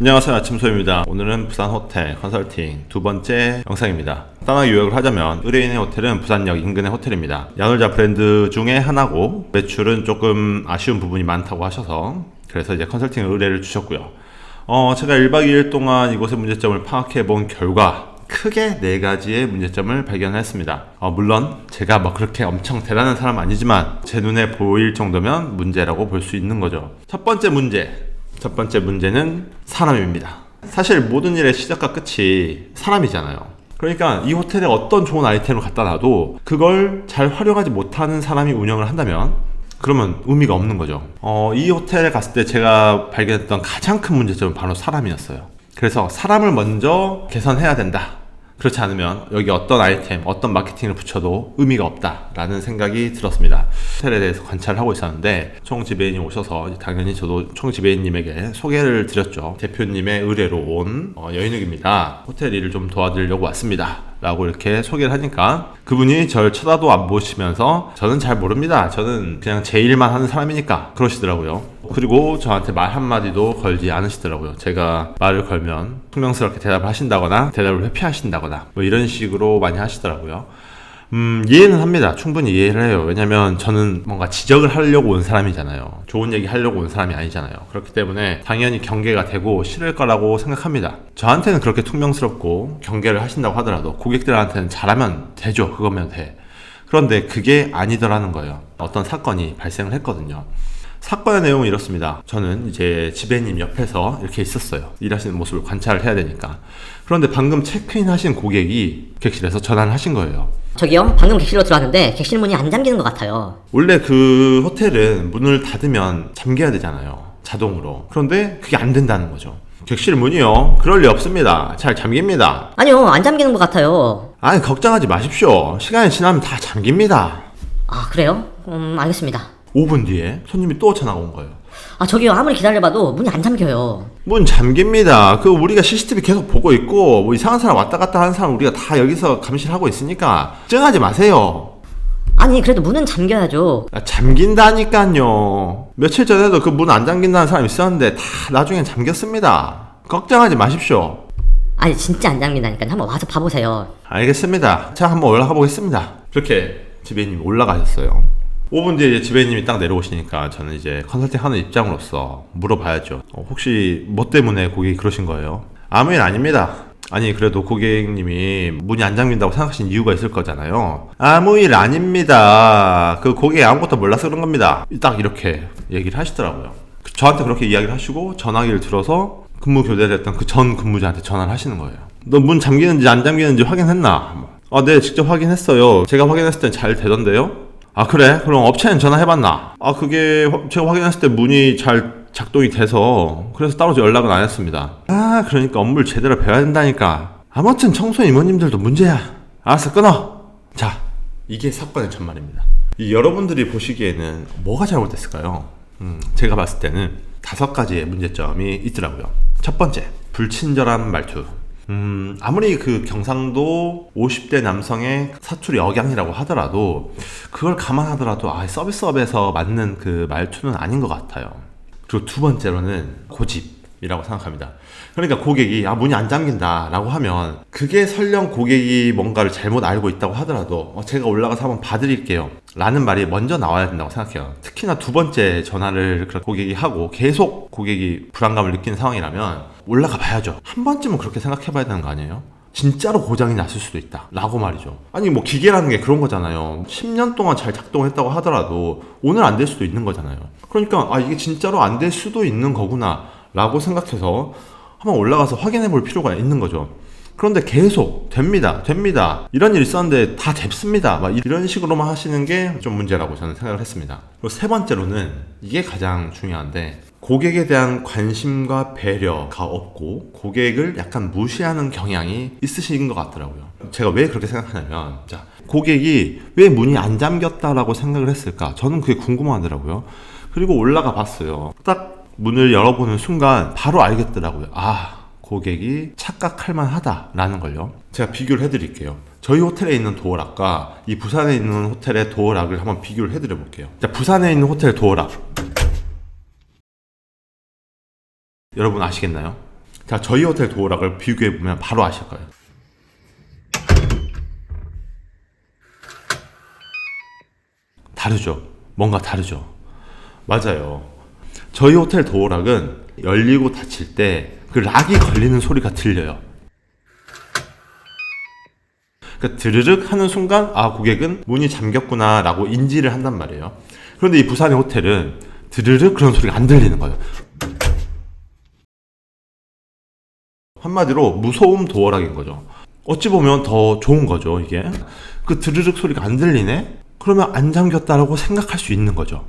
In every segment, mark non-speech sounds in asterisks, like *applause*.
안녕하세요 아침소입니다 오늘은 부산 호텔 컨설팅 두 번째 영상입니다 간단하게 요약을 하자면 의뢰인의 호텔은 부산역 인근의 호텔입니다 야놀자 브랜드 중에 하나고 매출은 조금 아쉬운 부분이 많다고 하셔서 그래서 이제 컨설팅 의뢰를 주셨고요 어, 제가 1박 2일 동안 이곳의 문제점을 파악해 본 결과 크게 네 가지의 문제점을 발견했습니다. 어, 물론 제가 뭐 그렇게 엄청 대단한 사람 아니지만 제 눈에 보일 정도면 문제라고 볼 수 있는 거죠. 첫 번째 문제. 첫 번째 문제는 사람입니다. 사실 모든 일의 시작과 끝이 사람이잖아요. 그러니까 이 호텔에 어떤 좋은 아이템을 갖다 놔도 그걸 잘 활용하지 못하는 사람이 운영을 한다면 그러면 의미가 없는 거죠. 어, 이 호텔에 갔을 때 제가 발견했던 가장 큰 문제점은 바로 사람이었어요. 그래서 사람을 먼저 개선해야 된다. 그렇지 않으면 여기 어떤 아이템, 어떤 마케팅을 붙여도 의미가 없다라는 생각이 들었습니다. 호텔에 대해서 관찰을 하고 있었는데 총 지배인이 오셔서 당연히 저도 총 지배인님에게 소개를 드렸죠. 대표님의 의뢰로 온 어, 여인욱입니다. 호텔 일을 좀 도와드리려고 왔습니다. 라고 이렇게 소개를 하니까 그분이 절 쳐다도 안 보시면서 저는 잘 모릅니다. 저는 그냥 제 일만 하는 사람이니까 그러시더라고요. 그리고 저한테 말 한마디도 걸지 않으시더라고요. 제가 말을 걸면 퉁명스럽게 대답을 하신다거나 대답을 회피하신다거나 뭐 이런 식으로 많이 하시더라고요. 음, 이해는 합니다. 충분히 이해를 해요. 왜냐면 저는 뭔가 지적을 하려고 온 사람이잖아요. 좋은 얘기 하려고 온 사람이 아니잖아요. 그렇기 때문에 당연히 경계가 되고 싫을 거라고 생각합니다. 저한테는 그렇게 퉁명스럽고 경계를 하신다고 하더라도 고객들한테는 잘하면 되죠. 그거면 돼. 그런데 그게 아니더라는 거예요. 어떤 사건이 발생을 했거든요. 사건의 내용은 이렇습니다. 저는 이제 지배님 옆에서 이렇게 있었어요. 일하시는 모습을 관찰을 해야 되니까. 그런데 방금 체크인 하신 고객이 객실에서 전화를 하신 거예요. 저기요, 방금 객실로 들어왔는데 객실 문이 안 잠기는 것 같아요. 원래 그 호텔은 문을 닫으면 잠겨야 되잖아요. 자동으로. 그런데 그게 안 된다는 거죠. 객실 문이요. 그럴 리 없습니다. 잘 잠깁니다. 아니요, 안 잠기는 것 같아요. 아니, 걱정하지 마십시오. 시간이 지나면 다 잠깁니다. 아, 그래요? 음, 알겠습니다. 5분 뒤에 손님이 또 전화가 온 거예요. 아, 저기요, 아무리 기다려봐도 문이 안 잠겨요. 문 잠깁니다. 그 우리가 CCTV 계속 보고 있고 뭐 이상한 사람 왔다 갔다 하는 사람 우리가 다 여기서 감시를 하고 있으니까 걱정하지 마세요. 아니, 그래도 문은 잠겨야죠. 아, 잠긴다니까요. 며칠 전에도 그 문 안 잠긴다는 사람 있었는데 다 나중엔 잠겼습니다. 걱정하지 마십시오. 아니, 진짜 안 잠긴다니까. 한번 와서 봐보세요. 알겠습니다. 자, 한번 올라가 보겠습니다. 그렇게 지배인님이 올라가셨어요. 5분 뒤에 이제 지배인님이 딱 내려오시니까 저는 이제 컨설팅 하는 입장으로서 물어봐야죠. 어, 혹시 뭐 때문에 고객이 그러신 거예요? 아무 일 아닙니다. 아니 그래도 고객님이 문이 안 잠긴다고 생각하신 이유가 있을 거잖아요. 아무 일 아닙니다. 그 고객이 아무것도 몰라서 그런 겁니다. 딱 이렇게 얘기를 하시더라고요. 저한테 그렇게 이야기를 하시고 전화기를 들어서 근무 교대를 했던 그 전 근무자한테 전화를 하시는 거예요. 너 문 잠기는지 안 잠기는지 확인했나? 아, 네, 직접 확인했어요. 제가 확인했을 땐 잘 되던데요? 아, 그래? 그럼 업체는 전화해봤나? 아, 그게 화- 제가 확인했을 때 문이 잘 작동이 돼서 그래서 따로 연락은 안 했습니다. 아, 그러니까 업무를 제대로 배워야 된다니까. 아무튼 청소 이모님들도 문제야. 알았어, 끊어. 자, 이게 사건의 전말입니다. 이 여러분들이 보시기에는 뭐가 잘못됐을까요? 음, 제가 봤을 때는 다섯 가지의 문제점이 있더라고요. 첫 번째, 불친절한 말투. 음, 아무리 그 경상도 50대 남성의 사투리 억양이라고 하더라도 그걸 감안하더라도 아, 서비스업에서 맞는 그 말투는 아닌 것 같아요. 그리고 두 번째로는 고집이라고 생각합니다. 그러니까 고객이 아 문이 안 잠긴다라고 하면 그게 설령 고객이 뭔가를 잘못 알고 있다고 하더라도 어, 제가 올라가서 한번 봐드릴게요. 라는 말이 먼저 나와야 된다고 생각해요. 특히나 두 번째 전화를 고객이 하고 계속 고객이 불안감을 느끼는 상황이라면 올라가 봐야죠. 한 번쯤은 그렇게 생각해 봐야 되는 거 아니에요? 진짜로 고장이 났을 수도 있다. 라고 말이죠. 아니, 뭐, 기계라는 게 그런 거잖아요. 10년 동안 잘 작동했다고 하더라도 오늘 안 될 수도 있는 거잖아요. 그러니까, 아, 이게 진짜로 안 될 수도 있는 거구나. 라고 생각해서 한번 올라가서 확인해 볼 필요가 있는 거죠. 그런데 계속 됩니다, 됩니다. 이런 일이 있었는데 다 됐습니다. 막 이런 식으로만 하시는 게 좀 문제라고 저는 생각을 했습니다. 그리고 세 번째로는 이게 가장 중요한데 고객에 대한 관심과 배려가 없고 고객을 약간 무시하는 경향이 있으신 것 같더라고요. 제가 왜 그렇게 생각하냐면 자 고객이 왜 문이 안 잠겼다라고 생각을 했을까? 저는 그게 궁금하더라고요. 그리고 올라가 봤어요. 딱 문을 열어보는 순간 바로 알겠더라고요. 아 고객이 착각할 만하다라는 걸요. 제가 비교를 해드릴게요. 저희 호텔에 있는 도어락과 이 부산에 있는 호텔의 도어락을 한번 비교를 해드려 볼게요. 자, 부산에 있는 호텔 도어락. 여러분 아시겠나요? 자, 저희 호텔 도어락을 비교해 보면 바로 아실 거예요. 다르죠. 뭔가 다르죠. 맞아요. 저희 호텔 도어락은 열리고 닫힐 때 그 락이 걸리는 소리가 들려요. 그러니까 드르륵 하는 순간 아 고객은 문이 잠겼구나 라고 인지를 한단 말이에요. 그런데 이 부산의 호텔은 드르륵 그런 소리가 안 들리는 거예요. 한마디로 무소음 도어락인 거죠. 어찌 보면 더 좋은 거죠, 이게. 그 드르륵 소리가 안 들리네? 그러면 안 잠겼다라고 생각할 수 있는 거죠.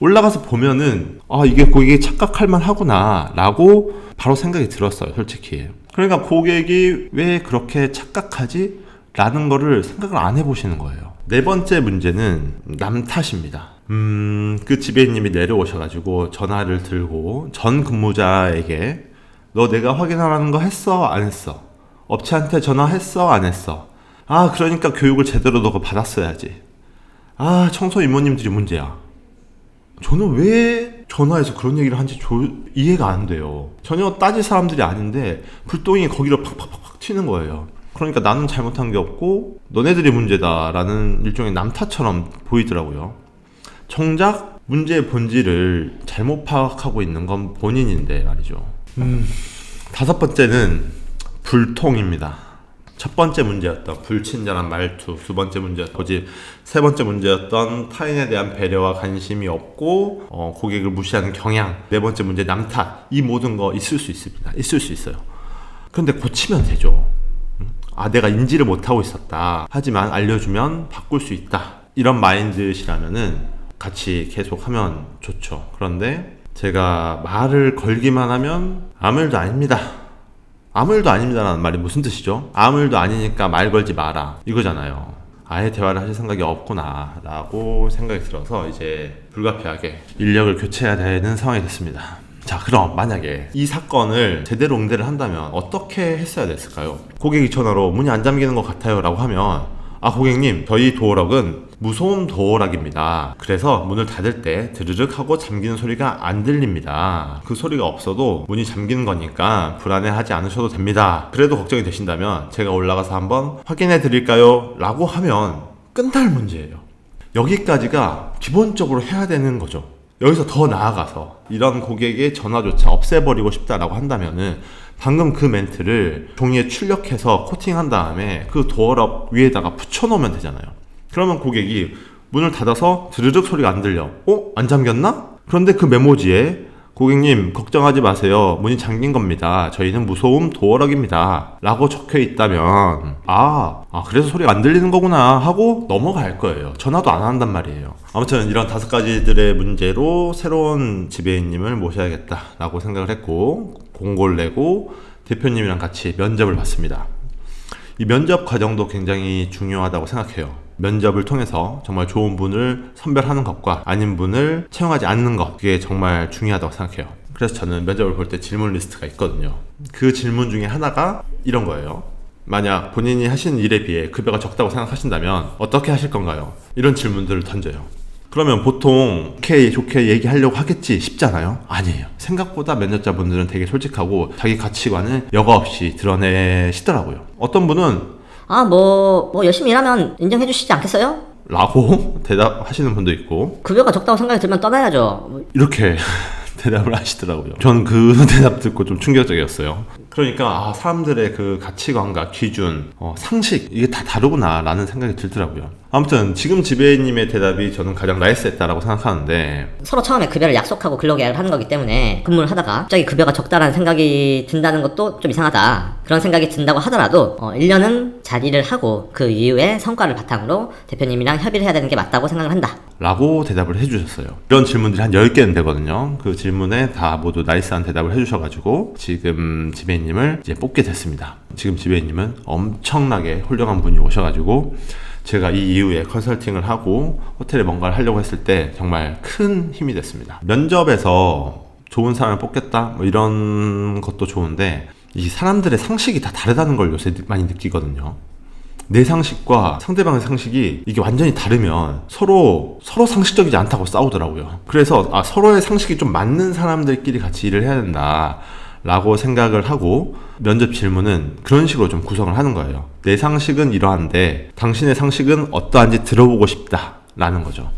올라가서 보면은, 아, 이게 고객이 착각할 만 하구나, 라고 바로 생각이 들었어요, 솔직히. 그러니까 고객이 왜 그렇게 착각하지? 라는 거를 생각을 안 해보시는 거예요. 네 번째 문제는 남 탓입니다. 음, 그 지배인님이 내려오셔가지고 전화를 들고 전 근무자에게 너 내가 확인하라는 거 했어? 안 했어? 업체한테 전화했어? 안 했어? 아, 그러니까 교육을 제대로 너가 받았어야지. 아, 청소 이모님들이 문제야. 저는 왜 전화해서 그런 얘기를 한지 조- 이해가 안 돼요. 전혀 따질 사람들이 아닌데 불똥이 거기로 팍팍팍팍 튀는 거예요. 그러니까 나는 잘못한 게 없고 너네들이 문제다라는 일종의 남탓처럼 보이더라고요. 정작 문제의 본질을 잘못 파악하고 있는 건 본인인데 말이죠. 음, 다섯 번째는 불통입니다. 첫 번째 문제였던 불친절한 말투, 두 번째 문제였던 고집, 세 번째 문제였던 타인에 대한 배려와 관심이 없고 어, 고객을 무시하는 경향, 네 번째 문제 남탓, 이 모든 거 있을 수 있습니다. 있을 수 있어요. 그런데 고치면 되죠. 음? 아, 내가 인지를 못하고 있었다. 하지만 알려주면 바꿀 수 있다. 이런 마인드시라면은 같이 계속 하면 좋죠. 그런데 제가 말을 걸기만 하면 아무 일도 아닙니다. 아무 일도 아닙니다라는 말이 무슨 뜻이죠? 아무 일도 아니니까 말 걸지 마라. 이거잖아요. 아예 대화를 하실 생각이 없구나. 라고 생각이 들어서 이제 불가피하게 인력을 교체해야 되는 상황이 됐습니다. 자, 그럼 만약에 이 사건을 제대로 응대를 한다면 어떻게 했어야 됐을까요? 고객이 전화로 문이 안 잠기는 것 같아요. 라고 하면 아, 고객님, 저희 도어락은 무소음 도어락입니다. 그래서 문을 닫을 때 드르륵 하고 잠기는 소리가 안 들립니다. 그 소리가 없어도 문이 잠기는 거니까 불안해하지 않으셔도 됩니다. 그래도 걱정이 되신다면 제가 올라가서 한번 확인해 드릴까요? 라고 하면 끝날 문제예요. 여기까지가 기본적으로 해야 되는 거죠. 여기서 더 나아가서 이런 고객의 전화조차 없애버리고 싶다라고 한다면은 방금 그 멘트를 종이에 출력해서 코팅한 다음에 그 도어락 위에다가 붙여놓으면 되잖아요. 그러면 고객이 문을 닫아서 드르륵 소리가 안 들려. 어? 안 잠겼나? 그런데 그 메모지에 고객님 걱정하지 마세요. 문이 잠긴 겁니다. 저희는 무소음 도어락입니다. 라고 적혀 있다면 아, 아 그래서 소리가 안 들리는 거구나 하고 넘어갈 거예요. 전화도 안 한단 말이에요. 아무튼 이런 다섯 가지들의 문제로 새로운 지배인님을 모셔야겠다 라고 생각을 했고 공고를 내고 대표님이랑 같이 면접을 봤습니다. 이 면접 과정도 굉장히 중요하다고 생각해요. 면접을 통해서 정말 좋은 분을 선별하는 것과 아닌 분을 채용하지 않는 것, 그게 정말 중요하다고 생각해요. 그래서 저는 면접을 볼 때 질문 리스트가 있거든요. 그 질문 중에 하나가 이런 거예요. 만약 본인이 하시는 일에 비해 급여가 적다고 생각하신다면 어떻게 하실 건가요? 이런 질문들을 던져요. 그러면 보통 좋게 좋게 얘기하려고 하겠지 싶잖아요. 아니에요. 생각보다 면접자분들은 되게 솔직하고 자기 가치관을 여과 없이 드러내시더라고요. 어떤 분은 아, 뭐, 뭐, 열심히 일하면 인정해 주시지 않겠어요? 라고 *laughs* 대답하시는 분도 있고 급여가 적다고 생각이 들면 떠나야죠. 뭐, 이렇게 *laughs* 대답을 하시더라고요. 전그 *laughs* 대답 듣고 좀 충격적이었어요. 그러니까 아, 사람들의 그 가치관과 기준, 어, 상식 이게 다 다르구나라는 생각이 들더라고요. 아무튼 지금 지배인님의 대답이 저는 가장 나이스했다라고 생각하는데 서로 처음에 급여를 약속하고 근로계약을 하는 거기 때문에 근무를 하다가 갑자기 급여가 적다라는 생각이 든다는 것도 좀 이상하다. 그런 생각이 든다고 하더라도 어, 1년은 잘 일을 하고 그 이후에 성과를 바탕으로 대표님이랑 협의를 해야 되는 게 맞다고 생각을 한다. 라고 대답을 해주셨어요. 이런 질문들이 한 10개는 되거든요. 그 질문에 다 모두 나이스한 대답을 해주셔가지고 지금 지배인 님을 이제 뽑게 됐습니다. 지금 지배인님은 엄청나게 훌륭한 분이 오셔가지고 제가 이 이후에 컨설팅을 하고 호텔에 뭔가를 하려고 했을 때 정말 큰 힘이 됐습니다. 면접에서 좋은 사람을 뽑겠다 뭐 이런 것도 좋은데 이 사람들의 상식이 다 다르다는 걸 요새 많이 느끼거든요. 내 상식과 상대방의 상식이 이게 완전히 다르면 서로 서로 상식적이지 않다고 싸우더라고요. 그래서 아 서로의 상식이 좀 맞는 사람들끼리 같이 일을 해야 된다. 라고 생각을 하고 면접 질문은 그런 식으로 좀 구성을 하는 거예요. 내 상식은 이러한데 당신의 상식은 어떠한지 들어보고 싶다 라는 거죠.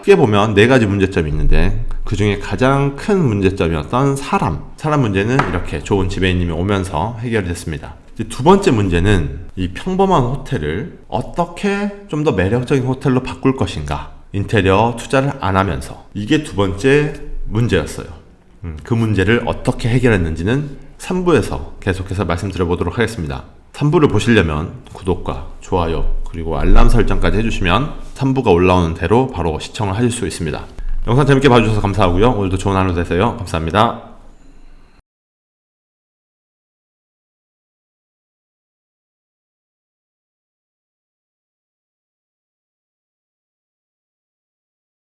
크게 보면 네 가지 문제점이 있는데 그 중에 가장 큰 문제점이었던 사람. 사람 문제는 이렇게 좋은 지배인님이 오면서 해결이 됐습니다. 두 번째 문제는 이 평범한 호텔을 어떻게 좀 더 매력적인 호텔로 바꿀 것인가. 인테리어 투자를 안 하면서. 이게 두 번째 문제였어요. 음, 그 문제를 어떻게 해결했는지는 3부에서 계속해서 말씀드려보도록 하겠습니다. 3부를 보시려면 구독과 좋아요 그리고 알람 설정까지 해주시면 3부가 올라오는 대로 바로 시청을 하실 수 있습니다. 영상 재밌게 봐주셔서 감사하고요. 오늘도 좋은 하루 되세요. 감사합니다.